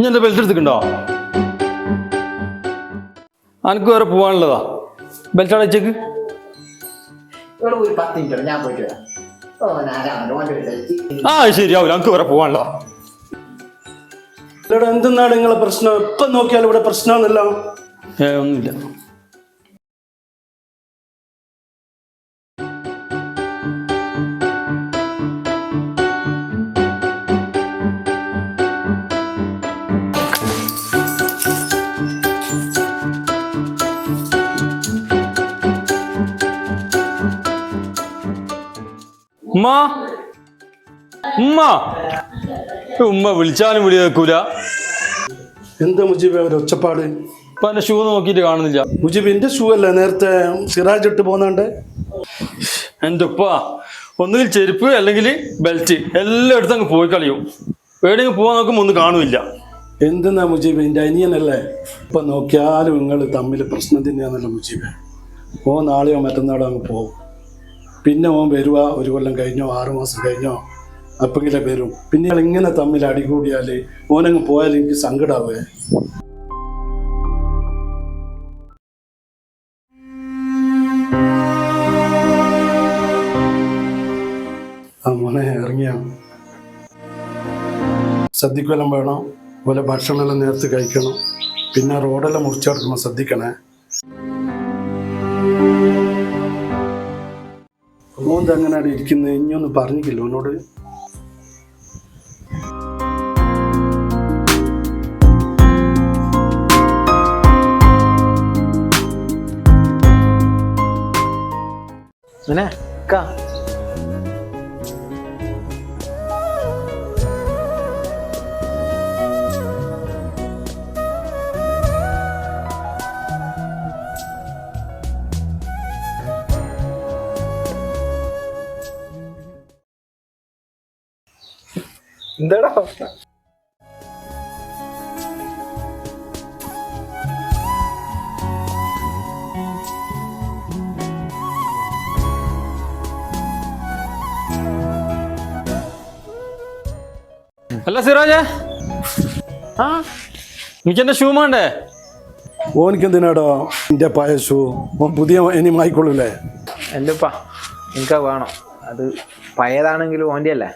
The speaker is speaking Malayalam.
ഇനി എന്താ ബെൽറ്റ് എടുത്തിട്ടുണ്ടോ? അനക്ക് വേറെ പോവാനുള്ളതാ. ബെൽറ്റ് അടച്ചേക്ക് ഇവിടെ ഒരു പത്ത് മിനിറ്റ് ഞാൻ പോയിട്ട് വരാം. ഓ ഓന്റെ ആ ശരിയാവില്ല അനക്ക് വേറെ പോവാനുള്ളതാ. ഇവിടെ എന്തെന്നാണ് നിങ്ങളെ പ്രശ്നം? ഇപ്പം നോക്കിയാൽ ഇവിടെ പ്രശ്നമാണല്ലോ. ഏ ഒന്നുമില്ല. ഉമ്മ? ഉമ്മ? ഉമ്മ വിളിച്ചാലും വിളി കേൾക്കൂല. എന്താ മുജീബ് ഒരു ഒച്ചപ്പാട്? ഇപ്പൊ എന്റെ ഷൂ നോക്കിയിട്ട് കാണുന്നില്ല. മുജീബ് എന്റെ ഷൂ അല്ല? നേരത്തെ സിറാജ് ഇട്ട് പോന്നാണ്ട്? എന്റെ ഉപ്പ ഒന്നുകിൽ ചെരുപ്പ് അല്ലെങ്കിൽ ബെൽറ്റ് എല്ലായിടത്തും അങ്ങ് പോയി കളിയും. എവിടെയെങ്കിലും പോകാൻ നോക്കുമ്പോൾ ഒന്നും കാണുമില്ല. എന്തെന്നാ മുജീബ്? എന്റെ അനിയനല്ലേ? ഇപ്പം നോക്കിയാലും നിങ്ങൾ തമ്മിൽ പ്രശ്നം തന്നെയാണല്ലോ മുജീബ്. ഓ നാളെയോ മറ്റന്നാളോ അങ്ങ് പോകും പിന്നെ ഓൻ വരുക ഒരു കൊല്ലം കഴിഞ്ഞോ ആറുമാസം കഴിഞ്ഞോ അപ്പെങ്കിലേ വരും. പിന്നെ ഇങ്ങനെ തമ്മിൽ അടികൂടിയാൽ ഓനങ്ങ് പോയാൽ എനിക്ക് സങ്കടാവേ. ആ മോനെ ഇറങ്ങിയ. ശ്രദ്ധിക്കുവെല്ലാം വേണം. അതുപോലെ ഭക്ഷണമെല്ലാം നേരത്തെ കഴിക്കണം. പിന്നെ റോഡെല്ലാം മുറിച്ചെടുക്കുമ്പോൾ ശ്രദ്ധിക്കണേ മോന്ത് അങ്ങനെയാണ് ഇരിക്കുന്നത് ഇനിയൊന്നും പറഞ്ഞിട്ടില്ല എന്നോട് അങ്ങനെ എന്താടാ അല്ല സിറാജ. ആ? എനിക്കെന്റെ ഷൂ വേണ്ടേ? ഓനിക്ക് എന്തിനാടോ എന്റെ പഴയ ഷൂ ഓൻ പുതിയ ഇനി മായിക്കൊള്ളൂല്ലേ എന്റെ ഉപ്പ എനിക്കാ വേണം. അത് പഴയതാണെങ്കിലും ഓന്റെ അല്ലേ